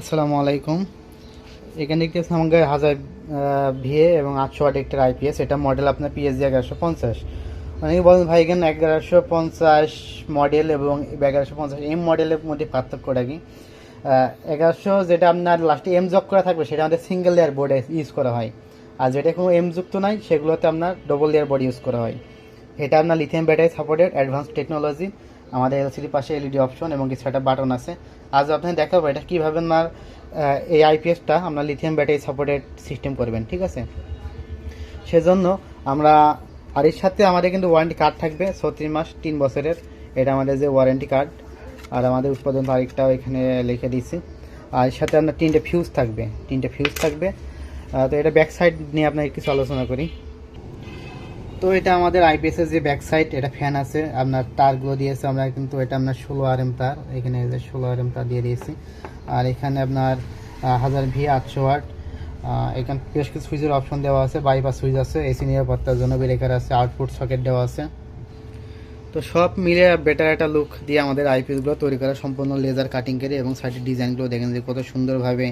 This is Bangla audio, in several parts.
আসসালামু আলাইকুম। এখানে দেখতে পাচ্ছেন আমাদের হাজার ভিএ এবং আটশো ওয়াট একটা আইপিএস এটা মডেল আপনার পিএসজি এগারোশো পঞ্চাশ। অনেকে বলেন, ভাই, এখানে এগারোশো পঞ্চাশ মডেল এবং এগারোশো পঞ্চাশ এম মডেলের মধ্যে পার্থক্যটা কি? এগারোশো যেটা আপনার লাস্টে এম জক করা থাকবে, সেটা আমাদের সিঙ্গেল লেয়ার বোর্ডে ইউজ করা হয়। আর যেটা কোনো এম যুক্ত নাই, সেগুলোতে আপনার ডবল লেয়ার বোর্ড ইউজ করা হয়। এটা আপনার lithium battery supported advance technology আমাদের এলসিডি পাশে এলইডি অপশন এবং কিছু একটা বাটন আছে। আজ আপনাকে দেখাবো এটা কীভাবে আপনার এই আইপিএসটা আপনার লিথিয়াম ব্যাটারি সাপোর্টেড সিস্টেম করবেন, ঠিক আছে? সেজন্য আমরা, আর এর সাথে আমাদের কিন্তু ওয়ারেন্টি কার্ড থাকবে, ছত্রিশ মাস, তিন বছরের। এটা আমাদের যে ওয়ারেন্টি কার্ড আর আমাদের উৎপাদন তারিখটাও এখানে লিখে দিয়েছি। আর এর সাথে আপনার তিনটে ফিউজ থাকবে, তিনটে ফিউজ থাকবে। তো এটা ব্যাক সাইড নিয়ে আপনার কিছু আলোচনা করি। তো এটা আমাদের আইপিএস এর যে ব্যাক সাইড এটা ফ্যান আছে। আপনার তারগুলো দিয়েছে আমরা কিন্তু, এটা আপনার ষোলো আর এম তার। এখানে ষোলো আর এম তার দিয়ে দিয়েছি। আর এখানে আপনার হাজার ভি আটশো ওয়াট এখানে, বেশ কিছু সুইচের অপশন দেওয়া আছে। বাইপাস সুইচ আছে এসি নিরাপত্তার জন্য ব্রেকার আছে। আউটপুট সকেট দেওয়া আছে। তো সব মিলে বেটার একটা লুক দিয়ে আমাদের আইপিএসগুলো তৈরি করা সম্পূর্ণ লেজার কাটিং করে এবং সাইডের ডিজাইনগুলো দেখেন যে কত সুন্দরভাবে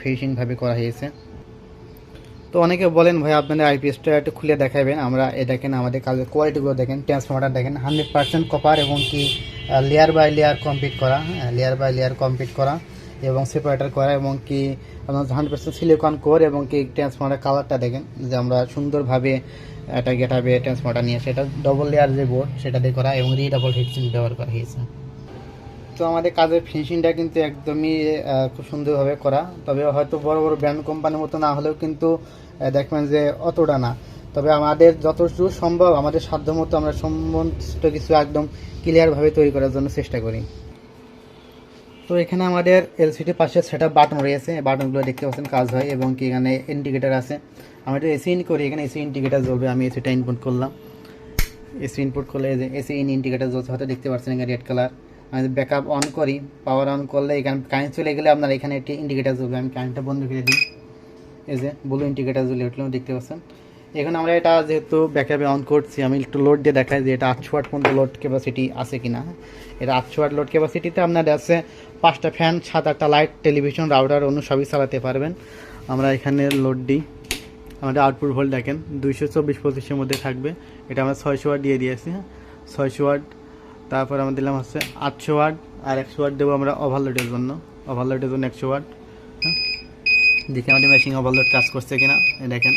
ফিনিশিংভাবে করা হয়েছে। তো অনেকে বলেন, ভাই আপনাদের আইপিএসটা একটু খুলে দেখাবেন। আমরা এ দেখেন আমাদের কাজের কোয়ালিটিগুলো দেখেন ট্রান্সফর্মার দেখেন। হান্ড্রেড পার্সেন্ট কপার এবং কি লেয়ার বাই লেয়ার কমপ্লিট করা লেয়ার বাই লেয়ার কমপ্লিট করা এবং সেপারেটার করা এবং কি, আপনার হান্ড্রেড পার্সেন্ট সিলিকন কোর এবং কি ট্রান্সফর্মারের কালারটা দেখেন, যে আমরা সুন্দরভাবে একটা গেটাবে ট্রান্সফর্মারটা নিয়ে সেটা ডবল লেয়ার যে বোর্ড সেটা দিয়ে করা এবং রি ডাবল ব্যবহার করা হয়েছে। তো আমাদের কাজের ফিনিশিংটা কিন্তু একদমই খুব সুন্দরভাবে করা। তবে হয়তো বড় বড় ব্র্যান্ড কোম্পানির মতো না হলেও কিন্তু দেখবেন যে অতটা না। তবে আমাদের যতটুকু সম্ভব, আমাদের সাধ্য মতো আমরা সমস্ত কিছু একদম ক্লিয়ারভাবে তৈরি করার জন্য চেষ্টা করি। তো এখানে আমাদের এলসিডি পাশে সেট বাটন রয়েছে। বাটনগুলো দেখতে পাচ্ছেন কাজ হয় এবং কি এখানে ইন্ডিকেটার আছে। আমি একটু এসি ইন করি, এখানে এসি ইন্ডিকেটার জ্বলবে, আমি এসিটা ইনপুট করলাম। এসি ইনপুট করলে এসি ইন ইন্ডিকেটার জ্বলছে, হয়তো দেখতে পাচ্ছেন এখানে রেড কালার আমি ব্যাকআপ অন করি পাওয়ার অন করলে এখানে কারেন্ট চলে গেলে আপনার এখানে একটি ইন্ডিকেটার জ্বলবে। আমি কারেন্টটা বন্ধ করে দিই। এই যে ব্লু ইন্ডিকেটার জ্বলে উঠলেও দেখতে পাচ্ছেন। এখন আমরা এটা যেহেতু ব্যাকআপে অন করছি, আমি একটু লোড দিয়ে দেখাই যে এটা আটশো ওয়াট পর্যন্ত লোড ক্যাপাসিটি আছে কি না এটা আটশো ওয়াট লোড ক্যাপাসিটিতে আপনার আছে পাঁচটা ফ্যান সাত আটটা লাইট টেলিভিশন রাউটার অন্য সবই চালাতে পারবেন। আমরা এখানে লোড দিই। আমাদের আউটপুট ভোল্ট দেখেন, দুইশো চব্বিশ পঁচিশের মধ্যে থাকবে। এটা আমরা ছয়শো ওয়াট দিয়ে দিয়েছি হ্যাঁ? ছয়শো ওয়াট তারপর আমরা দিলাম হচ্ছে আটশো ওয়াট, আর একশো ওয়াট দেবো আমরা ওভারলোডের জন্য। ওভারলোডের জন্য একশো ওয়াট হ্যাঁ? দেখি আমাদের মেশিন ওভারলোড কাজ করছে কিনা দেখেন।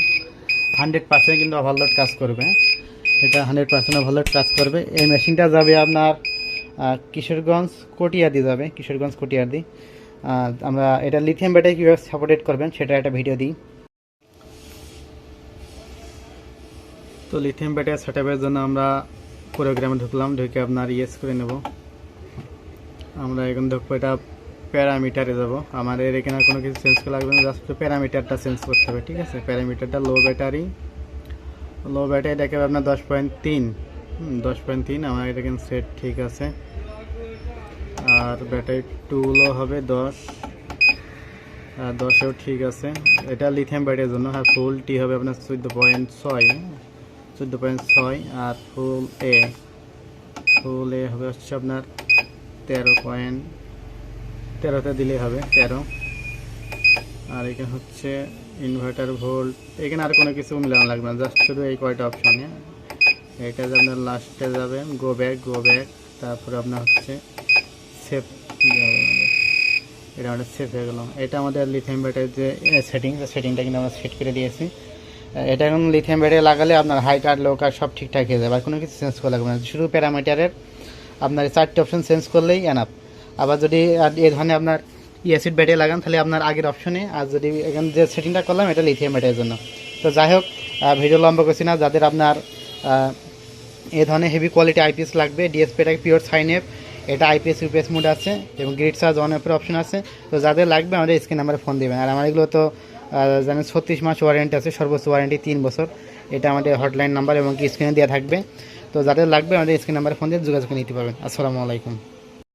হান্ড্রেড পার্সেন্ট কিন্তু ওভারলোড কাজ করবে হ্যাঁ? এটা হান্ড্রেড পার্সেন্ট ওভারলোড কাজ করবে। এই মেশিনটা যাবে আপনার কিশোরগঞ্জ কটিয়াদি যাবে, কিশোরগঞ্জ কটিয়াদি। আমরা এটা লিথিয়াম ব্যাটারি কীভাবে সাপোর্টেড করবেন সেটা একটা ভিডিও দিই। তো লিথিয়াম ব্যাটারি সেটআপের জন্য আমরা প্রোগ্রামে ঢুকলাম, ঢুকে আপনার ইয়েস করে নেব। আমরা এখন ঢুকবো, এটা প্যারামিটারে যাব। আমাদের এখানে কোনো কিছু চেঞ্জ করা লাগবে না জাস্ট প্যারামিটারটা চেঞ্জ করতে হবে, ঠিক আছে? প্যারামিটারটা লো ব্যাটারি লো ব্যাটারি দেখে আপনার দশ পয়েন্ট তিন। দশ পয়েন্ট তিন, আমার এটা কিন্তু সেট ঠিক আছে। আর ব্যাটারি টুলও হবে, দশ। আর দশেও ঠিক আছে। এটা লিথিয়াম ব্যাটারির জন্য, আর ফুল টি হবে আপনার চোদ্দ পয়েন্ট ছয়। চোদ্দ পয়েন্ট ছয় আর ফুল এ ফুল এ হবে হচ্ছে আপনার তেরো পয়েন্ট, তেরোতে দিলেই হবে তেরো। আর এখানে হচ্ছে ইনভার্টার ভোল্ট এখানে আর কোনো কিছু মিলানো লাগবে না জাস্ট শুধু এই কয়টা অপশনে এটা যে আপনার লাস্টে যাবেন গো ব্যাক গো ব্যাক তারপরে আপনার হচ্ছে সেফ এটা আমাদের সেফ হয়ে গেল। এটা আমাদের লিথিয়াম ব্যাটারির যে সেটিং সেটিংটা কিন্তু আমরা সেট করে দিয়েছি এটা এখন লিথিয়াম ব্যাটারি লাগালে আপনার হাইট আর লো কার সব ঠিকঠাক হয়ে যাবে। আর কোনো কিছু চেঞ্জ করা লাগবে না। শুধু প্যারামিটারের আপনার চারটে অপশন চেঞ্জ করলেই এনাফ আবার যদি এই ধরনের আপনার ইয়াসিড ব্যাটারি লাগান, তাহলে আপনার আগের অপশনে আর যদি এখানে যে সেটিংটা করলাম, এটা লিথিয়াম ব্যাটারির জন্য। তো যাই হোক ভিডিও লম্বা করছি না। যাদের আপনার এ ধরনের হেভি কোয়ালিটি আইপিএস লাগবে ডিএসপিটা পিওর সাইন এফ এটা আইপিএস ইউপিএস মোড আছে, এবং গ্রিড চার্জ অন অফের অপশন আছে। তো যাদের লাগবে, আমাদের স্ক্রিন নাম্বারে ফোন দেবেন। আর আমার এগুলো তো জানেন ছত্রিশ মাস ওয়ারেন্টি আছে, সর্বোচ্চ ওয়ারেন্টি তিন বছর। এটা আমাদের হটলাইন নাম্বার এবং স্ক্রিনে দেওয়া থাকবে। তো যাদের লাগবে আমাদের স্ক্রিন নাম্বারে ফোন দিয়ে যোগাযোগ নিতে পারবেন। আসসালামু আলাইকুম।